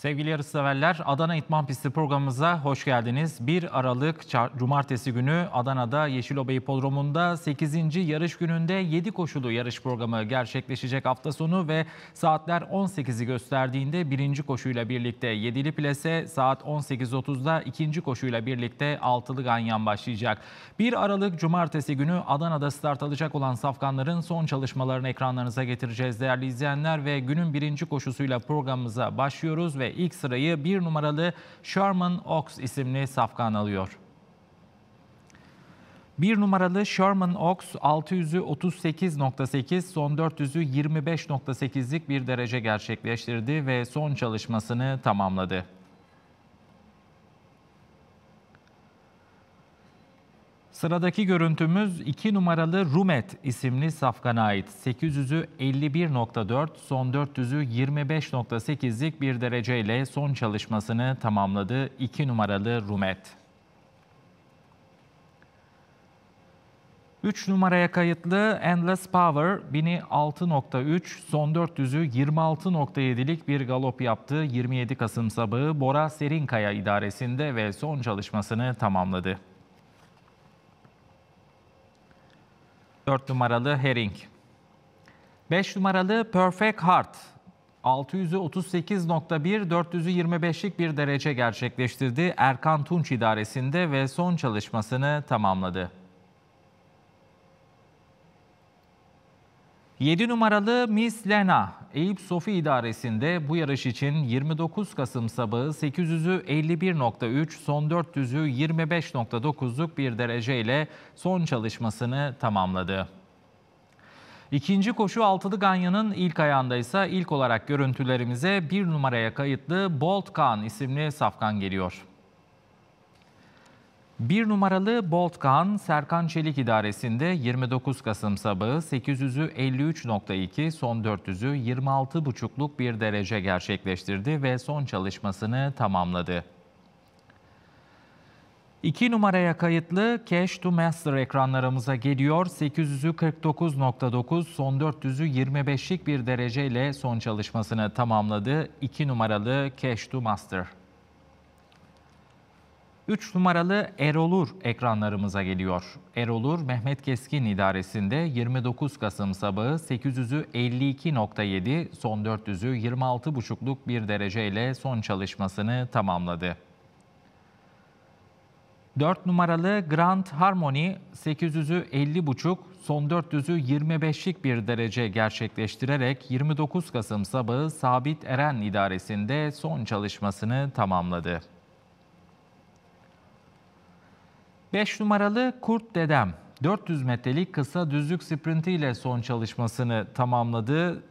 Sevgili yarışseverler, Adana İtman Pisti programımıza hoş geldiniz. 1 Aralık Cumartesi günü Adana'da Yeşiloba İpodromu'nda 8. yarış gününde 7 koşulu yarış programı gerçekleşecek hafta sonu ve saatler 18'i gösterdiğinde birinci koşuyla birlikte 7'li plase, saat 18.30'da ikinci koşuyla birlikte 6'lı ganyan başlayacak. 1 Aralık Cumartesi günü Adana'da start alacak olan safkanların son çalışmalarını ekranlarınıza getireceğiz değerli izleyenler ve günün birinci koşusuyla programımıza başlıyoruz ve ilk sırayı bir numaralı Sherman Oaks isimli safkan alıyor. Bir numaralı Sherman Oaks 600'ü 38.8, son 400'ü 25.8'lik bir derece gerçekleştirdi ve son çalışmasını tamamladı. Sıradaki görüntümüz 2 numaralı Rumet isimli safkana ait. 800'ü 51.4, son 400'ü 25.8'lik bir dereceyle son çalışmasını tamamladı 2 numaralı Rumet. 3 numaraya kayıtlı Endless Power 1006.3 son 400'ü 26.7'lik bir galop yaptı 27 Kasım sabahı Bora Serinkaya idaresinde ve son çalışmasını tamamladı. 4 numaralı Herring. 5 numaralı Perfect Heart. 638.1, 425'lik bir derece gerçekleştirdi Erkan Tunç idaresinde ve son çalışmasını tamamladı. 7 numaralı Miss Lena, Eyüp Sofi idaresinde bu yarış için 29 Kasım sabahı 800'ü 51.3, son 400'ü 25.9'luk bir dereceyle son çalışmasını tamamladı. İkinci koşu altılı Ganya'nın ilk ayağında ise ilk olarak görüntülerimize bir numaraya kayıtlı Bolt Khan isimli safkan geliyor. Bir numaralı Bolt Khan, Serkan Çelik idaresinde 29 Kasım sabahı 800'ü 53.2, son 400'ü 26.5'luk bir derece gerçekleştirdi ve son çalışmasını tamamladı. 2 numaraya kayıtlı Cash to Master ekranlarımıza geliyor. 800'ü 49.9, son 400'ü 25'lik bir dereceyle son çalışmasını tamamladı. 2 numaralı Cash to Master. 3 numaralı Erolur ekranlarımıza geliyor. Erolur Mehmet Keskin idaresinde 29 Kasım sabahı 800'ü 52.7, son 400'ü 26.5'luk bir dereceyle son çalışmasını tamamladı. 4 numaralı Grand Harmony 800'ü 50.5, son 400'ü 25'lik bir derece gerçekleştirerek 29 Kasım sabahı Sabit Eren idaresinde son çalışmasını tamamladı. 5 numaralı Kurt Dedem 400 metrelik kısa düzlük sprinti ile son çalışmasını tamamladı.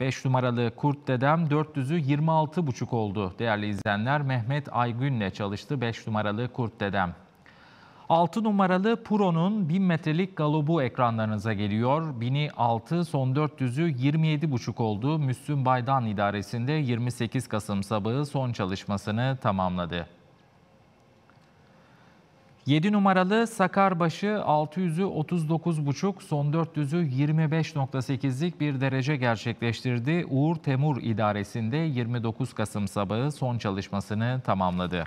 5 numaralı Kurt Dedem 400'ü 26,5 oldu değerli izleyenler. Mehmet Aygün'le çalıştı 5 numaralı Kurt Dedem. 6 numaralı Puro'nun 1000 metrelik galobu ekranlarınıza geliyor. 1000'i 6, son 400'ü 27,5 oldu. Müslüm Baydan idaresinde 28 Kasım sabahı son çalışmasını tamamladı. 7 numaralı Sakarbaşı 600'ü 39,5 son 400'ü 25.8'lik bir derece gerçekleştirdi. Uğur Temur idaresinde 29 Kasım sabahı son çalışmasını tamamladı.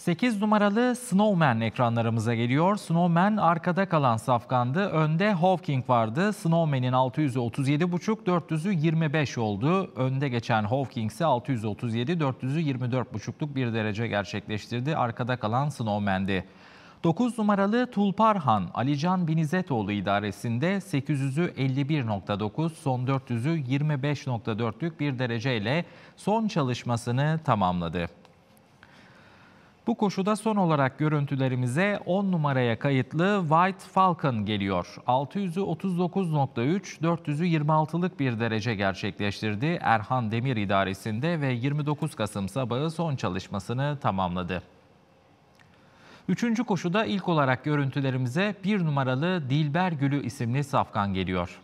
8 numaralı Snowman ekranlarımıza geliyor. Snowman arkada kalan safkandı. Önde Hawking vardı. Snowman'in 600'ü 37,5, 400'ü 25 oldu. Önde geçen Hawking ise 637, 400'ü 24,5'luk bir derece gerçekleştirdi. Arkada kalan Snowman'di. 9 numaralı Tulparhan Alican Binizetoğlu idaresinde 800'ü 51.9, son 400'ü 25.4'lük bir dereceyle son çalışmasını tamamladı. Bu koşuda son olarak görüntülerimize 10 numaraya kayıtlı White Falcon geliyor. 600'ü 39.3, 400'ü 26'lık bir derece gerçekleştirdi. Erhan Demir idaresinde ve 29 Kasım sabahı son çalışmasını tamamladı. Üçüncü koşuda ilk olarak görüntülerimize bir numaralı Dilber Gülü isimli safkan geliyor.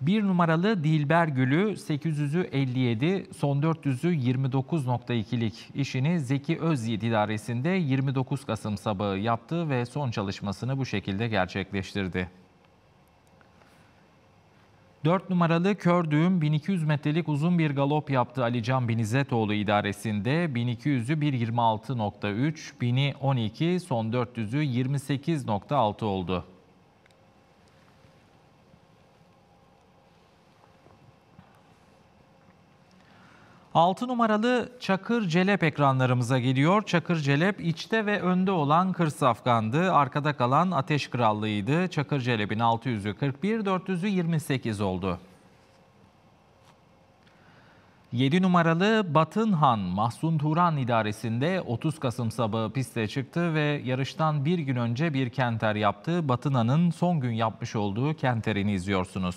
Bir numaralı Dilber Gülü 800'ü 57, son 400'ü 29.2'lik işini Zeki Özyiğit idaresinde 29 Kasım sabahı yaptı ve son çalışmasını bu şekilde gerçekleştirdi. 4 numaralı Kördüğüm 1200 metrelik uzun bir galop yaptı Alican Binizetoğlu idaresinde. 1200'ü 1.26.3, 1000'i 12, son 400'ü 28.6 oldu. 6 numaralı Çakır Celep ekranlarımıza geliyor. Çakır Celep içte ve önde olan Kır Safkan'dı. Arkada kalan Ateş Krallığı'ydı. Çakır Celep'in 600'ü 41, 400'ü 28 oldu. 7 numaralı Batınhan Mahsun Turan idaresinde 30 Kasım sabahı piste çıktı ve yarıştan bir gün önce bir kenter yaptı. Batınhan'ın son gün yapmış olduğu kenterini izliyorsunuz.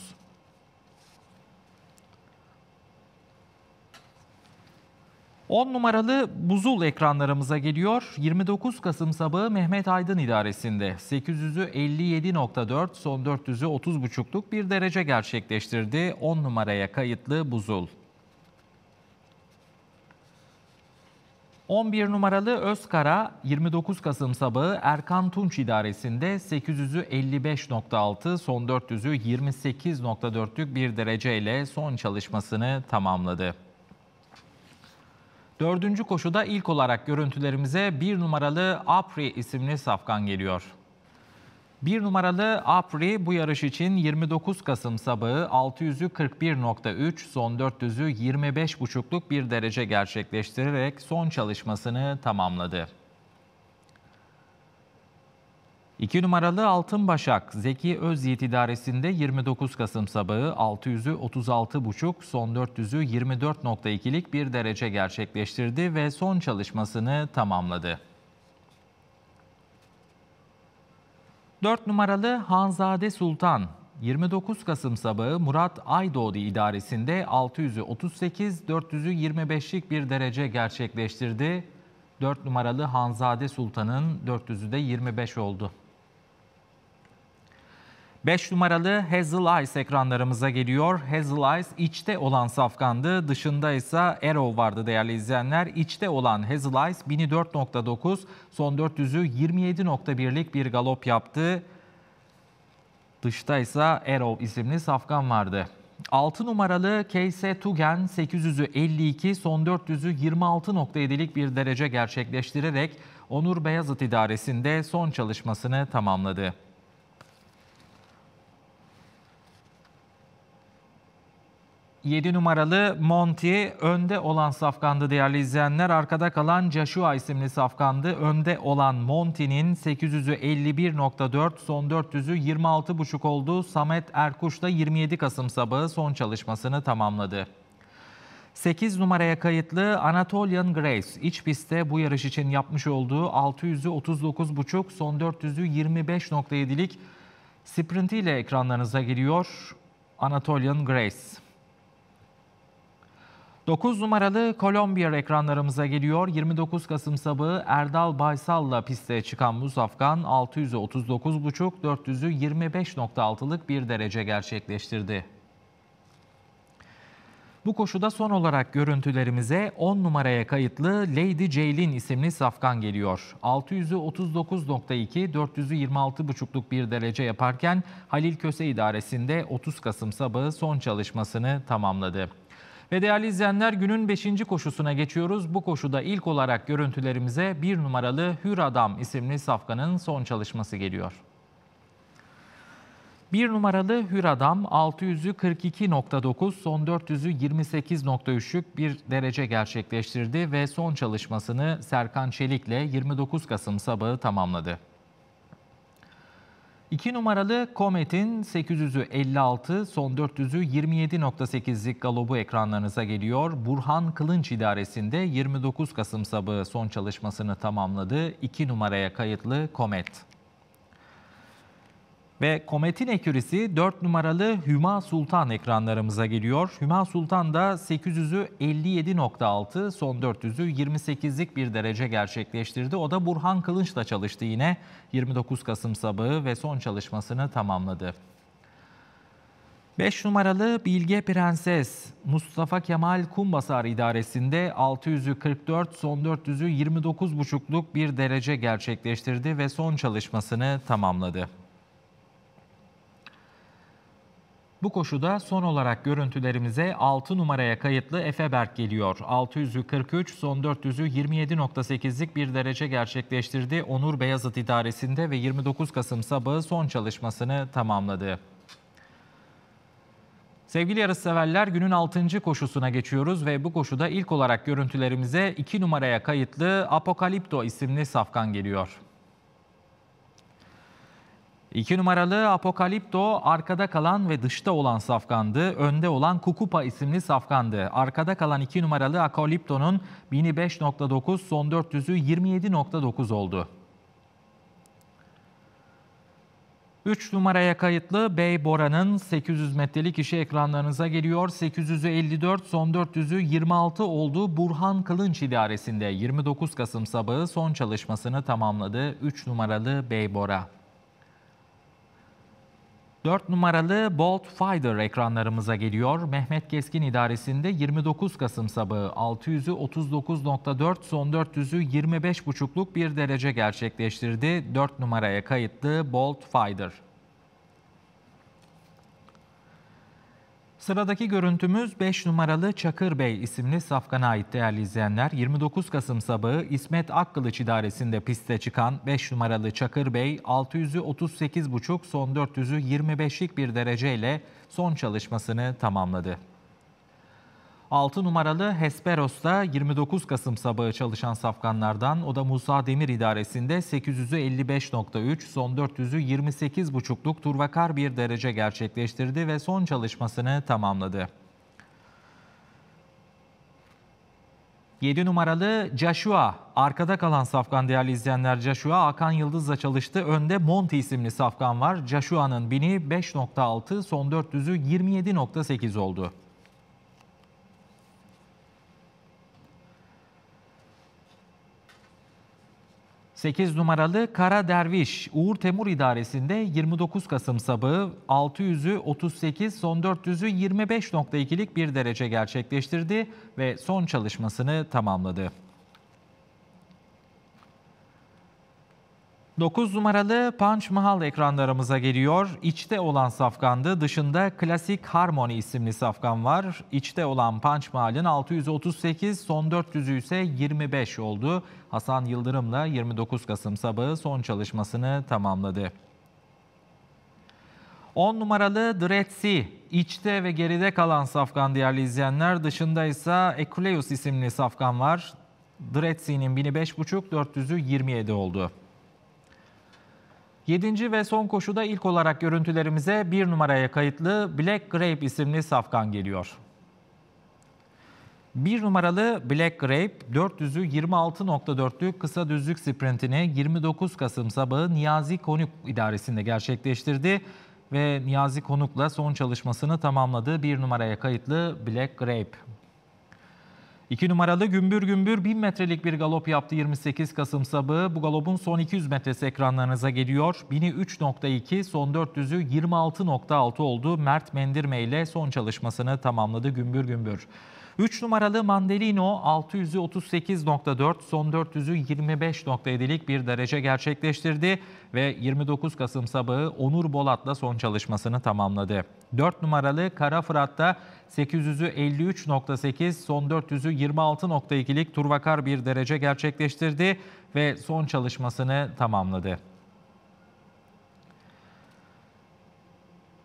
10 numaralı buzul ekranlarımıza geliyor. 29 Kasım sabahı Mehmet Aydın idaresinde 800'ü 57.4 son 400'ü 30.5'luk bir derece gerçekleştirdi. 10 numaraya kayıtlı buzul. 11 numaralı Özkara 29 Kasım sabahı Erkan Tunç idaresinde 800'ü 55.6 son 400'ü 28.4'lük bir dereceyle son çalışmasını tamamladı. Dördüncü koşuda ilk olarak görüntülerimize bir numaralı Apri isimli safkan geliyor. Bir numaralı Apri bu yarış için 29 Kasım sabahı 600'ü 41.3, son 400'ü 25.5'luk bir derece gerçekleştirerek son çalışmasını tamamladı. 2 numaralı Altın Başak Zeki Özyiğit idaresinde 29 Kasım sabahı 600'ü 36,5 son 400'ü 24.2'lik bir derece gerçekleştirdi ve son çalışmasını tamamladı. 4 numaralı Hanzade Sultan 29 Kasım sabahı Murat Aydoğdu idaresinde 600'ü 38, 400'ü 25'lik bir derece gerçekleştirdi. 4 numaralı Hanzade Sultan'ın 400'ü de 25 oldu. 5 numaralı Hazel Ice ekranlarımıza geliyor. Hazel Ice içte olan safkandı. Dışında ise Arrow vardı değerli izleyenler. İçte olan Hazel Ice 1004.9 son 400'ü 27.1'lik bir galop yaptı. Dışta ise Arrow isimli safkan vardı. 6 numaralı Keyse Tugen 800'ü 52 son 400'ü 26.7'lik bir derece gerçekleştirerek Onur Beyazıt idaresinde son çalışmasını tamamladı. 7 numaralı Monty önde olan safkandı değerli izleyenler. Arkada kalan Joshua isimli safkandı. Önde olan Monty'nin 800'ü 51.4 son 400'ü 26.5 oldu. Samet Erkuş da 27 Kasım sabahı son çalışmasını tamamladı. 8 numaraya kayıtlı Anatolian Grace iç pistte bu yarış için yapmış olduğu 600'ü 39.5 son 400'ü 25.7'lik sprintiyle ekranlarınıza geliyor Anatolian Grace. 9 numaralı Kolombiya ekranlarımıza geliyor. 29 Kasım sabahı Erdal Baysal'la piste çıkan Muzafkan 600'ü 39,5, 400'ü 25.6'lık bir derece gerçekleştirdi. Bu koşuda son olarak görüntülerimize 10 numaraya kayıtlı Lady Jaylin isimli safkan geliyor. 600'ü 39.2, 400'ü 26.5'luk bir derece yaparken Halil Köse idaresinde 30 Kasım sabahı son çalışmasını tamamladı. Ve değerli izleyenler günün 5. koşusuna geçiyoruz. Bu koşuda ilk olarak görüntülerimize bir numaralı Hür Adam isimli safkanın son çalışması geliyor. Bir numaralı Hür Adam 600'ü 42.9, son 400'ü 28.3'lük bir derece gerçekleştirdi ve son çalışmasını Serkan Çelik'le 29 Kasım sabahı tamamladı. 2 numaralı Comet'in 800'ü 56, son 400'ü 27.8'lik galobu ekranlarınıza geliyor. Burhan Kılınç idaresinde 29 Kasım sabahı son çalışmasını tamamladı. 2 numaraya kayıtlı Comet. Ve Komet'in ekürisi 4 numaralı Hüma Sultan ekranlarımıza geliyor. Hüma Sultan da 800'ü 57.6, son 400'ü 28'lik bir derece gerçekleştirdi. O da Burhan Kılınç'la çalıştı yine 29 Kasım sabahı ve son çalışmasını tamamladı. 5 numaralı Bilge Prenses Mustafa Kemal Kumbasar idaresinde 600'ü 44, son 400'ü 29,5'luk bir derece gerçekleştirdi ve son çalışmasını tamamladı. Bu koşuda son olarak görüntülerimize 6 numaraya kayıtlı Efe Berk geliyor. 600'ü 43, son 400'ü 27.8'lik bir derece gerçekleştirdi. Onur Beyazıt idaresinde ve 29 Kasım sabahı son çalışmasını tamamladı. Sevgili yarışseverler günün 6. koşusuna geçiyoruz ve bu koşuda ilk olarak görüntülerimize 2 numaraya kayıtlı Apokalipto isimli safkan geliyor. 2 numaralı Apokalipto arkada kalan ve dışta olan safkandı. Önde olan Kukupa isimli safkandı. Arkada kalan 2 numaralı Apokalipto'nun 1005.9 son 400'ü 27.9 oldu. 3 numaraya kayıtlı Bey Bora'nın 800 metrelik işi ekranlarınıza geliyor. 800'ü 54, son 400'ü 26 oldu. Burhan Kılınç idaresinde 29 Kasım sabahı son çalışmasını tamamladı. 3 numaralı Bey Bora. 4 numaralı Bolt Fighter ekranlarımıza geliyor. Mehmet Keskin idaresinde 29 Kasım sabahı 600'ü 39.4 son 400'ü 25.5'luk bir derece gerçekleştirdi. 4 numaraya kayıtlı Bolt Fighter. Sıradaki görüntümüz 5 numaralı Çakır Bey isimli safkana ait değerli izleyenler. 29 Kasım sabahı İsmet Akkılıç idaresinde piste çıkan 5 numaralı Çakır Bey 600'ü 38,5 son 400'ü 25'lik bir dereceyle son çalışmasını tamamladı. 6 numaralı Hesperos'ta 29 Kasım sabahı çalışan safkanlardan o da Musa Demir idaresinde 800'ü 55.3 son 400'ü 28.5'luk turvakar bir derece gerçekleştirdi ve son çalışmasını tamamladı. 7 numaralı Joshua. Arkada kalan safkan değerli izleyenler Joshua. Hakan Yıldız'la çalıştı. Önde Monty isimli safkan var. Joshua'nın bini 5.6 son 400'ü 27.8 oldu. 8 numaralı Kara Derviş Uğur Temur idaresinde 29 Kasım sabahı 600'ü 38 son 400'ü 25.2'lik bir derece gerçekleştirdi ve son çalışmasını tamamladı. 9 numaralı Punch Mahal ekranlarımıza geliyor. İçte olan safkandı. Dışında Klasik Harmony isimli safkan var. İçte olan Punch Mahal'in 638, son 400'ü ise 25 oldu. Hasan Yıldırım'la 29 Kasım sabahı son çalışmasını tamamladı. 10 numaralı Dretsi, içte ve geride kalan safkan değerli izleyenler. Dışında ise Ekuleus isimli safkan var. Dretsi'nin 1005,5, 400'ü 27 oldu. Yedinci ve son koşuda ilk olarak görüntülerimize bir numaraya kayıtlı Black Grape isimli safkan geliyor. Bir numaralı Black Grape 400'ü 26.4'lük kısa düzlük sprintini 29 Kasım sabahı Niyazi Konuk idaresinde gerçekleştirdi ve Niyazi Konuk'la son çalışmasını tamamladı. Bir numaraya kayıtlı Black Grape. 2 numaralı Gümbür Gümbür 1000 metrelik bir galop yaptı 28 Kasım sabahı. Bu galopun son 200 metresi ekranlarınıza geliyor. 1000'i 3.2, son 400'ü 26.6 oldu. Mert Mendirme ile son çalışmasını tamamladı Gümbür Gümbür. 3 numaralı Mandelino 600'ü 38.4, son 400'ü 25.7'lik bir derece gerçekleştirdi ve 29 Kasım sabahı Onur Bolat'la son çalışmasını tamamladı. 4 numaralı Kara Fırat'ta 800'ü 53.8, son 400'ü 26.2'lik turvakar bir derece gerçekleştirdi ve son çalışmasını tamamladı.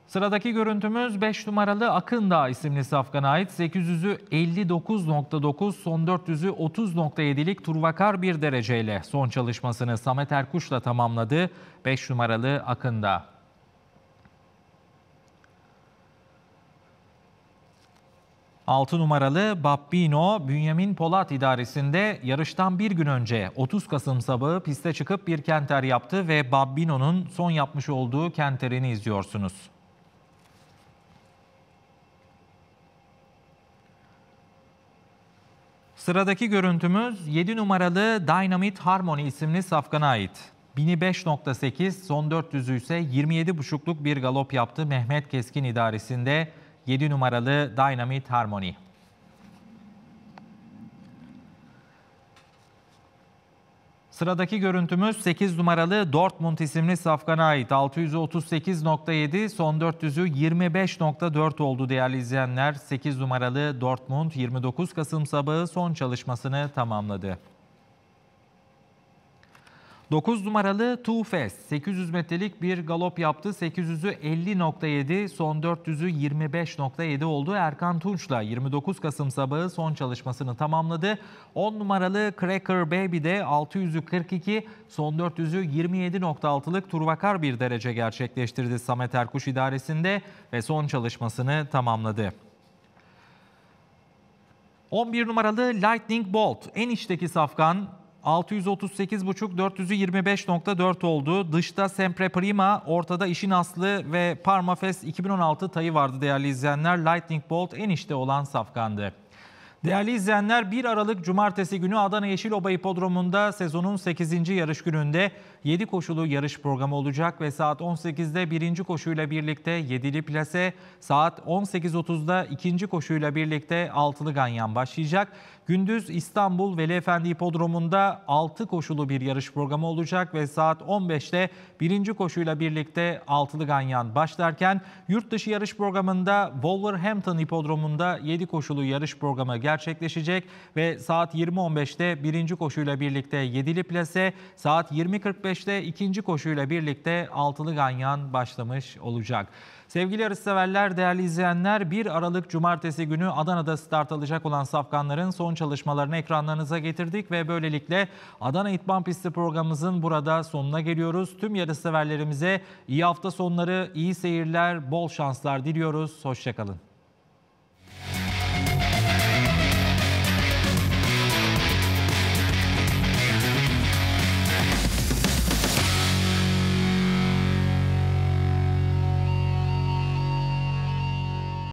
Sıradaki görüntümüz 5 numaralı Akındağ isimli safkana ait 800'ü 59.9 son 400'ü 30.7'lik turvakar bir dereceyle son çalışmasını Samet Erkuş'la tamamladı 5 numaralı Akındağ. Altı numaralı Babbino, Bünyamin Polat idaresinde yarıştan bir gün önce 30 Kasım sabahı piste çıkıp bir kenter yaptı ve Babbino'nun son yapmış olduğu kenterini izliyorsunuz. Sıradaki görüntümüz 7 numaralı Dynamite Harmony isimli safkana ait. 1005.8 son 400'ü ise 27.5'luk bir galop yaptı Mehmet Keskin idaresinde 7 numaralı Dynamite Harmony. Sıradaki görüntümüz 8 numaralı Dortmund isimli safkana ait. 638.7 son 400'ü 25.4 oldu değerli izleyenler. 8 numaralı Dortmund 29 Kasım sabahı son çalışmasını tamamladı. 9 numaralı Two Fast 800 metrelik bir galop yaptı. 800'ü 50.7, son 400'ü 25.7 oldu. Erkan Tunç'la 29 Kasım sabahı son çalışmasını tamamladı. 10 numaralı Cracker Baby de 600'ü 42, son 400'ü 27.6'lık turvakar bir derece gerçekleştirdi Samet Erkuş idaresinde ve son çalışmasını tamamladı. 11 numaralı Lightning Bolt en içteki safkan 638,5 400'ü 25.4 oldu. Dışta Sempre Prima, ortada işin aslı ve Parma Fest 2016 tayı vardı değerli izleyenler. Lightning Bolt en içte olan safkandı. Değerli izleyenler 1 Aralık Cumartesi günü Adana Yeşiloba Hipodromu'nda sezonun 8. yarış gününde 7 koşulu yarış programı olacak ve saat 18'de birinci koşuyla birlikte 7'li plase, saat 18.30'da ikinci koşuyla birlikte altılı ganyan başlayacak. Gündüz İstanbul Veli Efendi Hipodromu'nda 6 koşulu bir yarış programı olacak ve saat 15'te birinci koşuyla birlikte altılı ganyan başlarken yurt dışı yarış programında Wolverhampton Hipodromu'nda 7 koşulu yarış programı gerçekleşecek ve saat 20.15'te birinci koşuyla birlikte 7'li plase, saat 20.45'te ikinci koşuyla birlikte altılı ganyan başlamış olacak. Sevgili yarışseverler, değerli izleyenler 1 Aralık Cumartesi günü Adana'da start alacak olan safkanların son çalışmalarını ekranlarınıza getirdik ve böylelikle Adana İtman Pisti programımızın burada sonuna geliyoruz. Tüm yarışseverlerimize iyi hafta sonları, iyi seyirler, bol şanslar diliyoruz. Hoşçakalın.